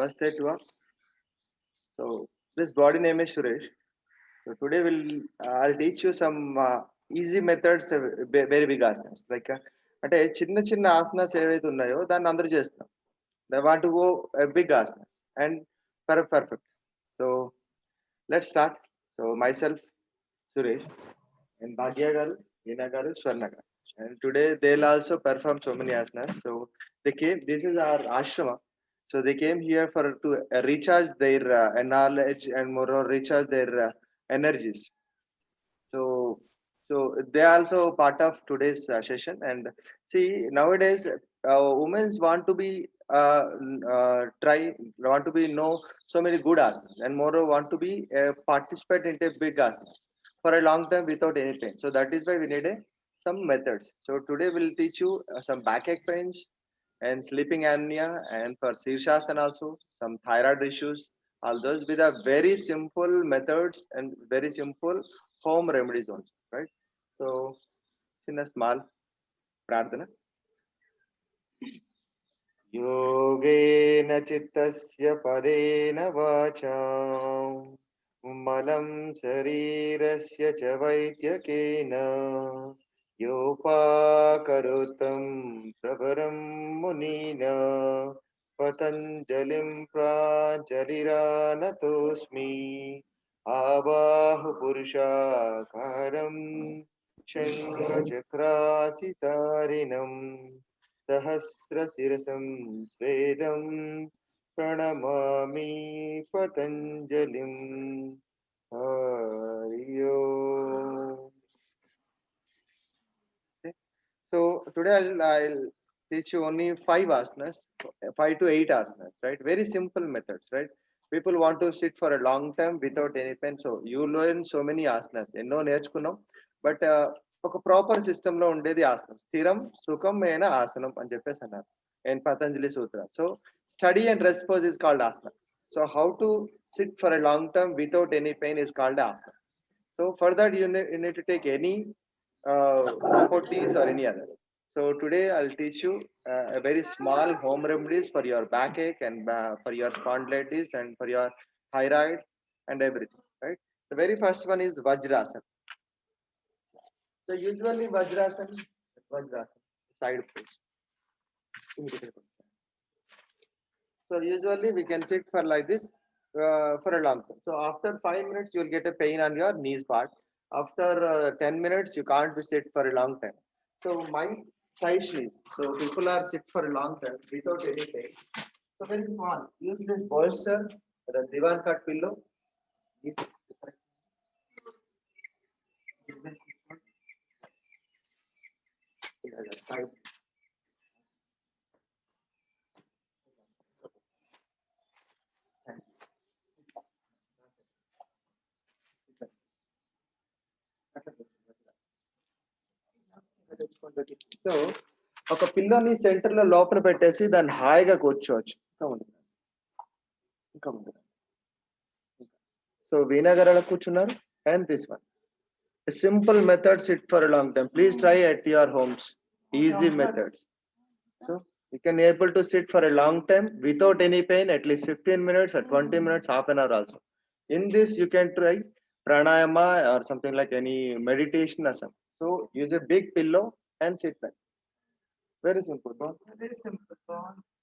Namaste to all. So this body name is Suresh. So today we'll uh, I'll teach you some uh, easy methods of ve- very big asanas. Like uh, అంటే చిన్న చిన్న ఆసనాస్ ఏవైతే ఉన్నాయో దాన్ని అందరూ చేస్తున్నాం they want go big asanas and per perfect so let start so myself Suresh and Bhagya గారు ఈనా గారు స్వర్ణ గారు and today they also perform so many asanas so they came this is our ashrama So they came here for to uh, recharge their uh, knowledge and more or recharge their uh, energies. So so they are also part of today's uh, session. And see nowadays uh, women want to be uh, try want to be know so many good asanas and more want to be participate into big asanas for a long time without any pain. So that is why we need a, some methods. So today we'll teach you some backache pains and sleeping apnea and for Shirshasana also some thyroid issues all those with a very simple methods and very simple home remedies also right so in a small prarthana योगेन चित्तस्य पदेन वाचा मलं शरीरस्य च वैद्यकेन योपाकरोतं प्रभरं मुनिना पतञ्जलिं प्राजलिरानतोऽस्मि आवाहुपुरुषाकारं शङ्खचक्रासितारिणं सहस्रशिरसं स्वेदं प्रणमामि पतञ्जलिम् हरियो So today I'll, I'll teach you only five asanas, five to eight asanas, right? Very simple methods, right? People want to sit for a long time without any pain. So you learn so many asanas. ఎన్నో నేర్చుకున్నాం but ఒక proper సిస్టమ్లో ఉండేది ఆసనం స్థిరం సుఖమైన ఆసనం అని చెప్పేసి అన్నారు and Patanjali sutra so study and repose is called ఆసనం so how to sit for a long term without any pain is called ఆసనం so for that you you need to take any properties or any other. So today I'll teach you uh, a very small home remedies for your backache and uh, for your spondylitis and for your thyroid and everything, right? The very first one is Vajrasana. So usually Vajrasana, Vajrasana, side pose. So usually we can sit for like this uh, for a long time. So after five minutes, you'll get a pain on your knees part. After uh, 10 minutes, you can't sit for a long time. So my size is, So people are sit for a long time without any pain. So very small. Use this bolster, the divan cut pillow. Side. So ఒక పిల్లని సెంటర్లో లోపల పెట్టేసి దాన్ని హాయిగా కూర్చోవచ్చు. ఇంకా ఉంది ఇంకా ఉంది సో వీణాగారు ఎలా కూర్చున్నారు and this one simple method sit for long time please try at your homes easy methods so you can able to sit for a long time without any pain at least fifteen minutes or twenty minutes half an hour also in this you can try pranayama or something like any meditation or something. So use a big pillow. And sit back. Very simple. no? Very simple.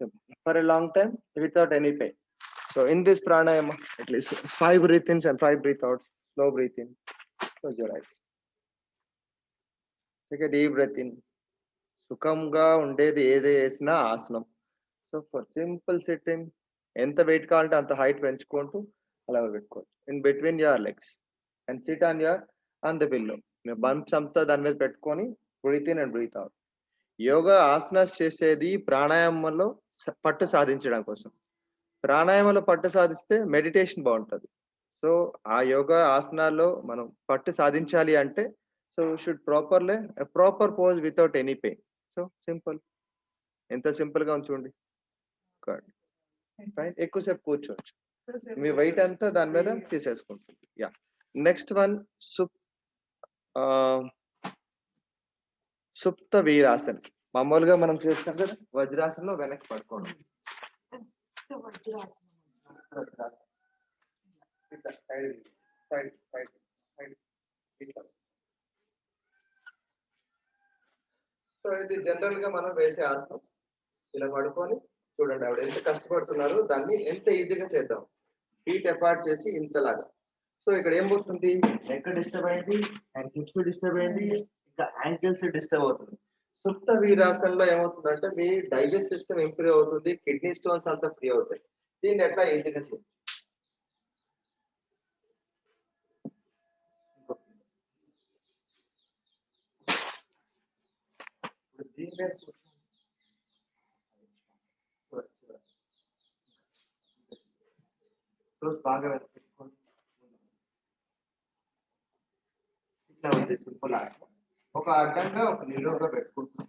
Simple. For a long time without any pain. So in this pranayama, at least five breath ins and five breath outs. Slow breath in. Close your eyes. Take a deep breath in. సుఖంగా ఉండేది ఏది వేసినా ఆసనం so for simple sitting ఎంత weight కావాలంటే అంత height పెంచుకుంటూ అలా పెట్టుకోవచ్చు in between your legs and sit on your on the pillow bumps అంతా దాని మీద పెట్టుకొని breathe in and breathe out yoga asanas చేసేది ప్రాణాయామంలో పట్టు సాధించడం కోసం. ప్రాణాయామంలో పట్టు సాధిస్తే మెడిటేషన్ బాగుంటుంది. సో ఆ యోగా ఆసనాల్లో మనం పట్టు సాధించాలి అంటే so should properly proper pose without any pain so simple. ఎంత సింపుల్గా ఉంచండి రైట్ ఎక్కువసేపు కూర్చోవచ్చు. మీ వెయిట్ అంతా దాని మీద తీసేసుకుంటుంది. యా నెక్స్ట్ వన్ సుప్ ఆ, సుప్త వీరాసన్. మామూలుగా మనం చేస్తాం కదా వజ్రాసనంలో వెనక్కి పడుకోండి సో ఇది జనరల్గా మనం వేసే ఆసనం ఇలా పడుకొని చూడండి ఆవిడ ఎంత కష్టపడుతున్నారు దాన్ని ఎంత ఈజీగా చేద్దాం. హీట్ ఎఫార్ట్ చేసి ఇంతలాగా. సో ఇక్కడ ఏం పోతుంది? ఎక్కడ డిస్టర్బ్ అయింది? అండ్ హిప్స్ డిస్టర్బ్ అయింది? ఇంకా యాంకిల్స్ డిస్టర్బ్ అవుతుంది సుప్త వీరాసనలో ఏమవుతుందంటే మీ డైజెస్ట్ సిస్టమ్ ఇంప్రూవ్ అవుతుంది కిడ్నీ స్టోన్స్ అంతా ఫ్రీ అవుతాయి దీన్ని ఎట్లా ఈజీగా చేయాలి ఇప్పుడు దీని మీద కూర్చోండి. చూడండి, చూడండి. క్లోజ్ బాగా పెట్టుకోండి. ఇట్లా ఉంది సింపుల్ ఆసనం ఒక అడ్డంగా ఒక నిలువుగా పెట్టుకుంటున్నాం.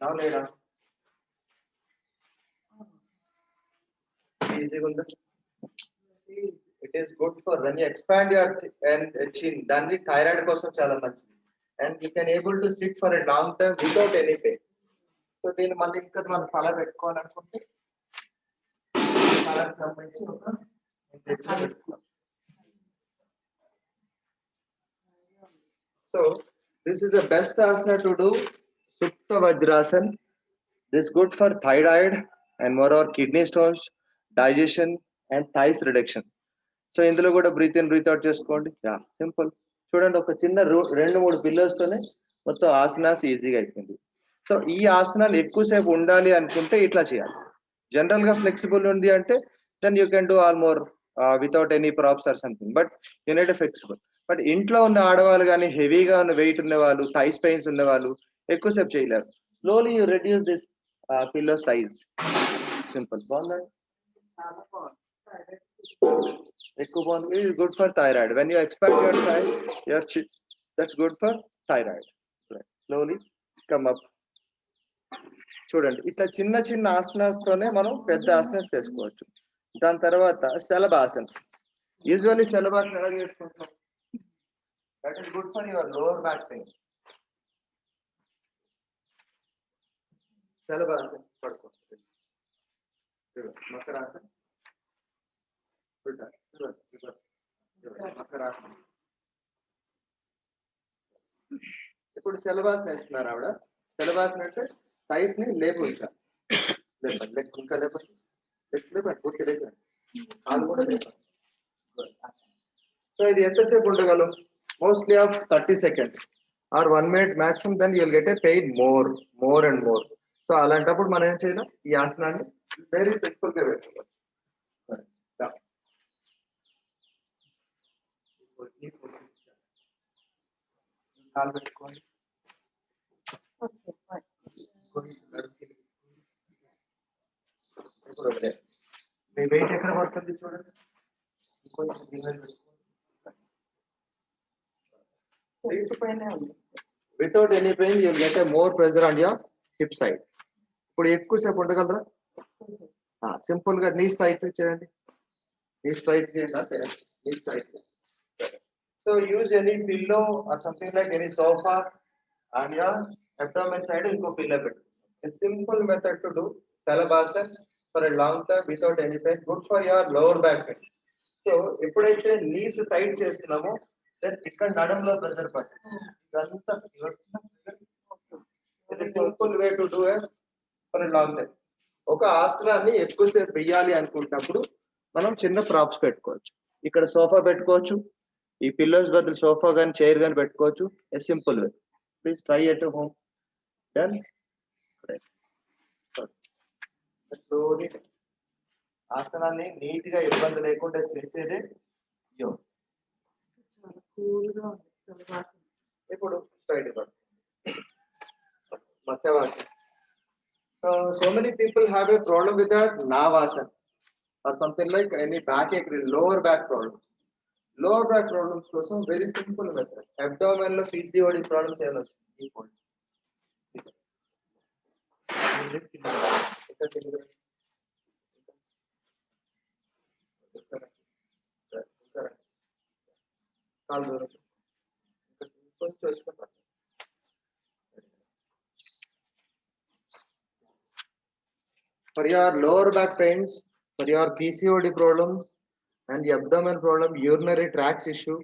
Now ఈజీగా ఉందా it is good for when you expand your and chin దాన్ని థైరాయిడ్ కోసం చాలా మంచిది. And you can able to sit for a long time without any pain so దీన్ని మళ్ళీ ఇంకా మనం తల పెట్టుకోవాలనుకుంటే తలకు సంబంధించి ఒక so this is the best asana to do Supta Vajrasan this good for thyroid and more over kidney stones digestion and thighs reduction so ఇందులో కూడా బ్రీత్ ఇన్ బ్రీత్ అవుట్ చేసుకోండి. యా సింపుల్ చూడండి ఒక చిన్న రెండు మూడు పిల్లర్స్ తోనే మొత్తం ఆసనాస్ ఈజీగా అయిపోయింది. సో ఈ ఆసనాలు ఎక్కువసేపు ఉండాలి అనుకుంటే ఇట్లా చేయాలి. జనరల్గా ఫ్లెక్సిబుల్ ఉంది అంటే then you can do all more without any props or something but you flexible but ఇంట్లో ఉన్న ఆడవాళ్ళు కానీ హెవీగా ఉన్న వెయిట్ ఉన్న వాళ్ళు థైస్ పెయిన్స్ ఉన్న వాళ్ళు ఎక్కువసేపు చేయలేరు. Slowly you reduce this pillow size simple బాగుందండి ఎక్కువ బాగుంది. ఇది good for thyroid when you expect your థైర్ your that's good for thyroid slowly come up చూడండి. ఇట్లా చిన్న చిన్న ఆసనాస్ తోనే మనం పెద్ద ఆసనస్ చేసుకోవచ్చు. దాని తర్వాత శలభాసనం. యూజువల్లీ శలభాసనం ఎలా చేసుకుంటాం? That is good for your lower back pain శలభాసనం పడుకోండి మకరాసనం. మకరాసనం. ఇప్పుడు శలభాసనం వేస్తున్నారు ఆవిడ. శలభాసనం అంటే సైజ్ని లేపు ఉంచాలి లేపండి ఇంకా లేపండి లెక్క లేపండి పూర్తి లేపండి కాలు కూడా లేపండి సో ఇది ఎంతసేపు ఉండగలం mostly of thirty seconds or one minute maximum then you'll get a pain more more and more so అలాంటప్పుడు మనం ఏం చేయాలి ఈ ఆసనాన్ని వెరీ సింపుల్గా పెట్టుకోవాలి కాలు పెట్టుకోండి మీ వెయిట్ ఎక్కడ పడుతుంది చూడండి ఇంకొంచెం గిన్నెలు పెట్టుకోండి. Without any pain you get a more pressure on your hip side ఇప్పుడు ఎక్కువసేపు ఉండగలరా సింపుల్గా నీ స్ట్రైట్ చేయండి. నీ స్ట్రైట్ చేయండి. అంతే. Knee straight so use any pillow or something like any sofa on your abdomen side ఇంకో పిల్లర్ పెట్టు. Simple method to do Shalabhasan for a long term without any pain good for your lower back pain so ఎప్పుడైతే knees tight చేస్తున్నామో then ఇక్కడ నడంలో pressure పడుతుంది ఇదంతా simple way to do for long time ఒక ఆసనాన్ని ఎక్కువసేపు వెయ్యాలి అనుకుంటున్నప్పుడు మనం చిన్న ప్రాప్స్ పెట్టుకోవచ్చు. ఇక్కడ సోఫా పెట్టుకోవచ్చు. ఈ పిల్లోస్ బదులు సోఫా కానీ చైర్ కానీ పెట్టుకోవచ్చు. Simple way please try at home done slowly ఆసనాన్ని నీట్గా ఇబ్బంది లేకుండా చేసేదే యోగా ఇప్పుడు straight Matsyavasana so so many people have a problem with that Navasan or something like any back ache lower back problem lower back problems so very simple method. Abdominal PCOD problems are not important. For your lower back pains, for your PCOD problems, and abdomen problem, urinary tracts issue.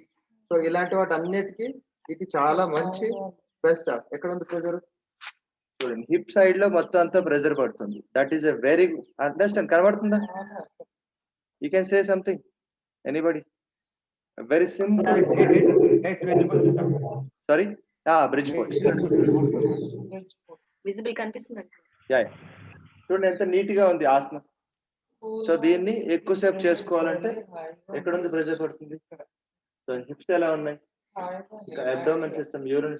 So ఇలాంటి వాటి అన్నిటికీ ఇది చాలా మంచి best ఎక్కడ ఉంది pressure? చూడండి hip సైడ్లో మొత్తం అంతా ప్రెజర్ పడుతుంది. That is a very understand కనబడుతుందా? You can say something anybody very simple sorry bridge port visible కనిపిస్తుంది యా చూడండి ఎంత నీట్గా ఉంది ఆసనం. సో దీన్ని ఎక్కువసేపు చేసుకోవాలంటే ఎక్కడ ఉంది ప్రెజర్ పడుతుంది? సో హిప్స్ ఎలా ఉన్నాయి? Abdomen system urine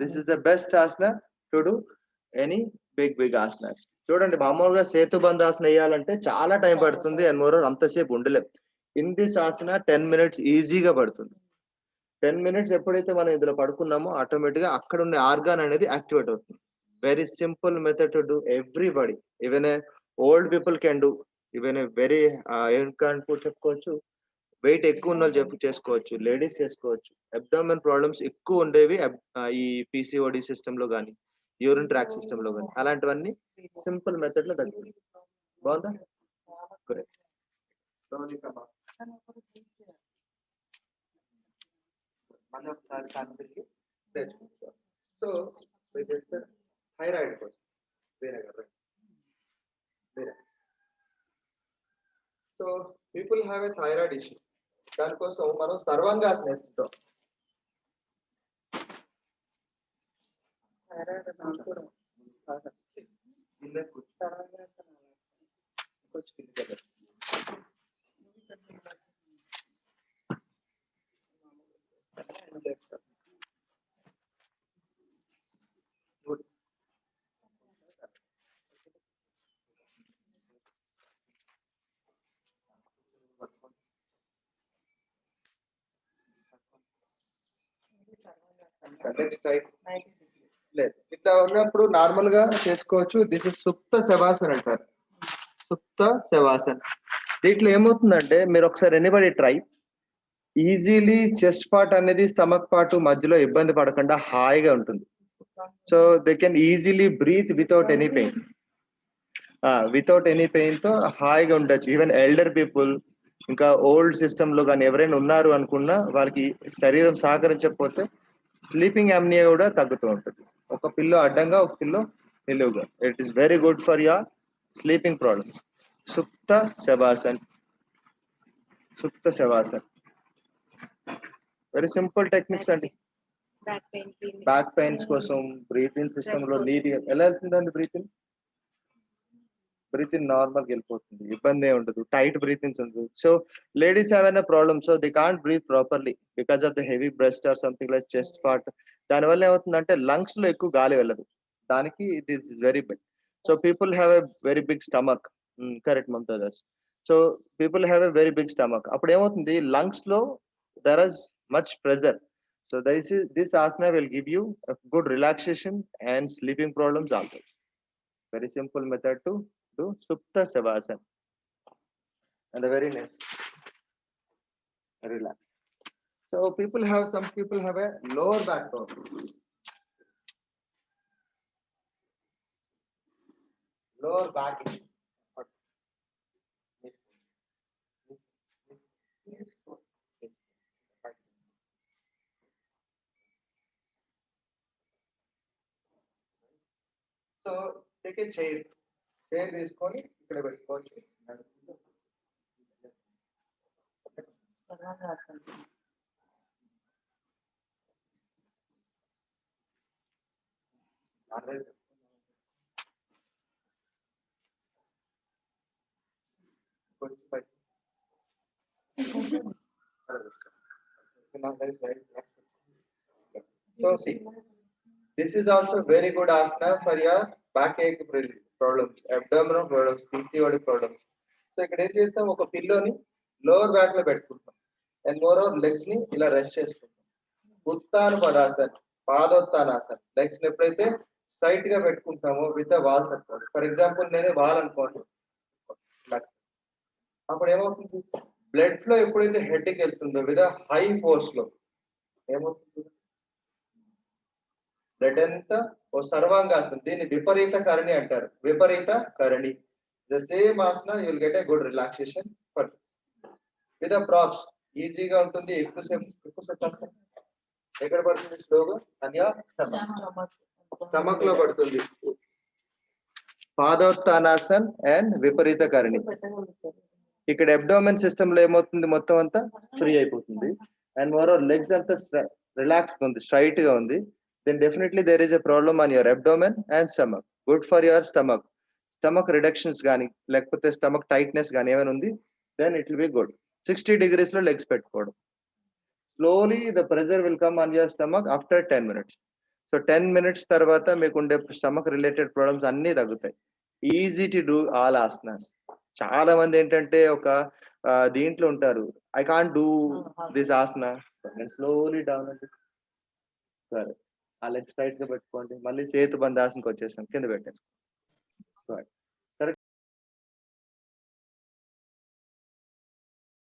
this is the best asana to do any big big asanas చూడండి మామూలుగా సేతు బంధ ఆసన వేయాలంటే చాలా టైం పడుతుంది. అండ్ మోర్ అంతసేపు ఉండలేం. In this asana ten minutes ఈజీగా పడుతుంది. టెన్ మినిట్స్ ఎప్పుడైతే మనం ఇందులో పడుకున్నామో ఆటోమేటిక్గా అక్కడ ఉండే ఆర్గాన్ అనేది యాక్టివేట్ అవుతుంది. Very simple method to do everybody even a old people can do even a very ఏం చెప్పుకోవచ్చు. వెయిట్ ఎక్కువ ఉన్న వాళ్ళు చెప్పు చేసుకోవచ్చు. లేడీస్ చేసుకోవచ్చు. అబ్డామిన్ ప్రాబ్లమ్స్ ఎక్కువ ఉండేవి ఈ పీసీఓడి సిస్టమ్లో కానీ యూరిన్ ట్రాక్ సిస్టమ్లో కానీ అలాంటివన్నీ సింపుల్ మెథడ్లో తగ్గుతుంది బాగుందా? సో థైరాయిడ్ కోసం వేరే కదా వేరే so people have a thyroid issue దానికోసం మనం సర్వంగాసన వేస్తుంటాం కింద కూర్చో. కొంచెం నెక్స్ట్ టైప్ లేదు. ఇట్లా ఉన్నప్పుడు నార్మల్గా చేసుకోవచ్చు. దిస్ ఇస్ సుప్త శవాసన్ అంటారు. సుప్త శవాసన్ దీంట్లో ఏమవుతుందంటే మీరు ఒకసారి anybody try easily chest part అనేది స్టమక్ పార్ట్ మధ్యలో ఇబ్బంది పడకుండా హాయిగా ఉంటుంది. So they can easily breathe without any pain without any పెయిన్తో హాయిగా ఉండొచ్చు. ఈవెన్ ఎల్డర్ పీపుల్ ఇంకా ఓల్డ్ సిస్టమ్లో కానీ ఎవరైనా ఉన్నారు అనుకున్నా వాళ్ళకి శరీరం సహకరించకపోతే స్లీపింగ్ యామ్నియా కూడా తగ్గుతూ ఉంటుంది. ఒక పిల్లో అడ్డంగా ఒక పిల్లో నిలువుగా. It is very good for your sleeping problems సుప్త Shavasan. సుప్త Shavasan. Very simple techniques అండి. బ్యాక్ పెయిన్స్ కోసం బ్రీతింగ్ సిస్టమ్లో. నీట్ ఎలా వెళ్తుందండి బ్రీతింగ్ బ్రీతింగ్ నార్మల్ వెళ్ళిపోతుంది. ఇబ్బంది ఉండదు. టైట్ బ్రీతింగ్స్ ఉండదు. So ladies have problem so they can't breathe properly because of the heavy breast or something like chest part దాని వల్ల ఏమవుతుందంటే లంగ్స్లో ఎక్కువ గాలి వెళ్ళదు. దానికి it is very big so people have a very big stomach correct Mumtaz so people have a very big stomach అప్పుడు ఏమవుతుంది? లంగ్స్లో there is much pressure so this this asana will give you good relaxation and sleeping problems also very simple method to to Supta Savasana. And the very nice. Relax. So people have, some people have a lower back problem. Lower back. So take a chair. Chair తీసుకొని ఇక్కడ పెట్టుకోవచ్చు కొంచెం పైకి. So see, this is also very good asana for your backache Problems abdominal problems PCOD problems so ఇక్కడ ఏం చేస్తాం? ఒక పిల్లోని లోవర్ బ్యాక్లో పెట్టుకుంటాం. అండ్ మోర్ ఓవర్ లెగ్స్ని ఇలా రెస్ట్ చేసుకుంటాం. ఉత్తాను పదాసన్ పాదోత్తానాసన్ లెగ్స్ని ఎప్పుడైతే స్ట్రైట్గా పెట్టుకుంటామో విత్ వాల్స్ అనుకోండి ఫర్ ఎగ్జాంపుల్ నేను వాల్ అనుకోండి. అప్పుడు ఏమవుతుంది? బ్లడ్ ఫ్లో ఎప్పుడైతే హెడ్కి వెళ్తుందో విత్ హై ఫోర్స్లో. ఏమవుతుంది? బ్లడ్ అంతా ఓ సర్వాంగాసనం. దీన్ని విపరీత కరణి అంటారు. Viparita Karani. The same asana you'll get a good relaxation for with props ఈజీగా ఉంటుంది ఎక్కువ సేపు ఎక్కువ సేపు ఎక్కడ పడుతుంది స్లోగా? స్టమక్. స్టమక్లో పడుతుంది. పాదోత్తానాసన్ అండ్ విపరీత కరణి. ఇక్కడ అబ్డోమెన్ సిస్టమ్లో ఏమవుతుంది మొత్తం అంతా? ఫ్రీ అయిపోతుంది. అండ్ మరో లెగ్స్ అంతా రిలాక్స్ ఉంది స్ట్రైట్గా ఉంది. Then definitely there is a problem on your abdomen and stomach good for your stomach stomach reductions కానీ లేకపోతే స్టమక్ టైట్నెస్ కానీ ఏమైనా ఉంది then it will be good sixty డిగ్రీస్లో legs పెట్టుకోవడం. Slowly the pressure will come on your stomach after ten minutes so ten minutes తర్వాత మీకు ఉండే stomach related problems అన్ని తగ్గుతాయి. Easy to do all asanas చాలా మంది ఏంటంటే ఒక దీంట్లో ఉంటారు. I can't do this asana slowly down సరే. ఆ లెగ్ స్ట్రైట్గా పెట్టుకోండి. మళ్ళీ సేతు బంధాసనకి వచ్చేసాం కింద పెట్టేసుకోండి